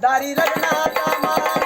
தாரி ரகுநாதா